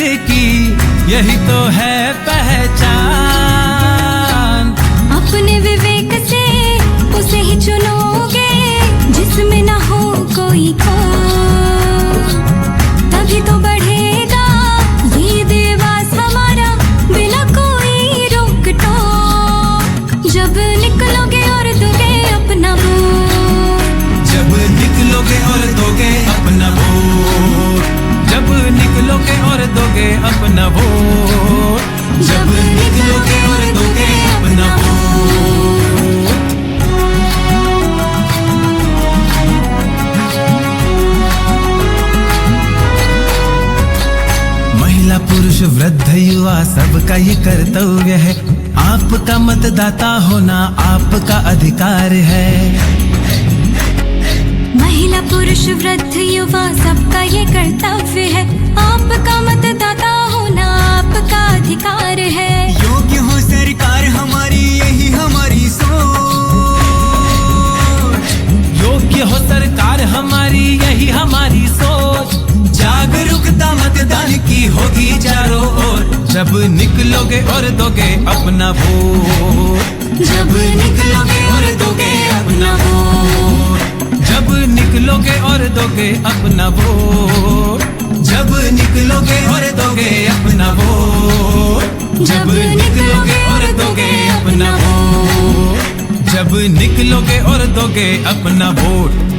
की यही तो है पहचान। पुरुष वृद्ध युवा सबका ये कर्तव्य है। आपका मतदाता होना आपका अधिकार है। महिला, पुरुष, वृद्ध, युवा सबका ये कर्तव्य है। आपका मतदाता होना जब निकलोगे और दोगे अपना वोट जब निकलोगे और दोगे अपना वोट जब निकलोगे और दोगे अपना वोट जब निकलोगे और दोगे अपना वोट जब निकलोगे और दोगे अपना वोट जब निकलोगे और दोगे अपना वोट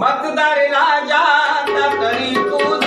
मतदार राजा तरी तू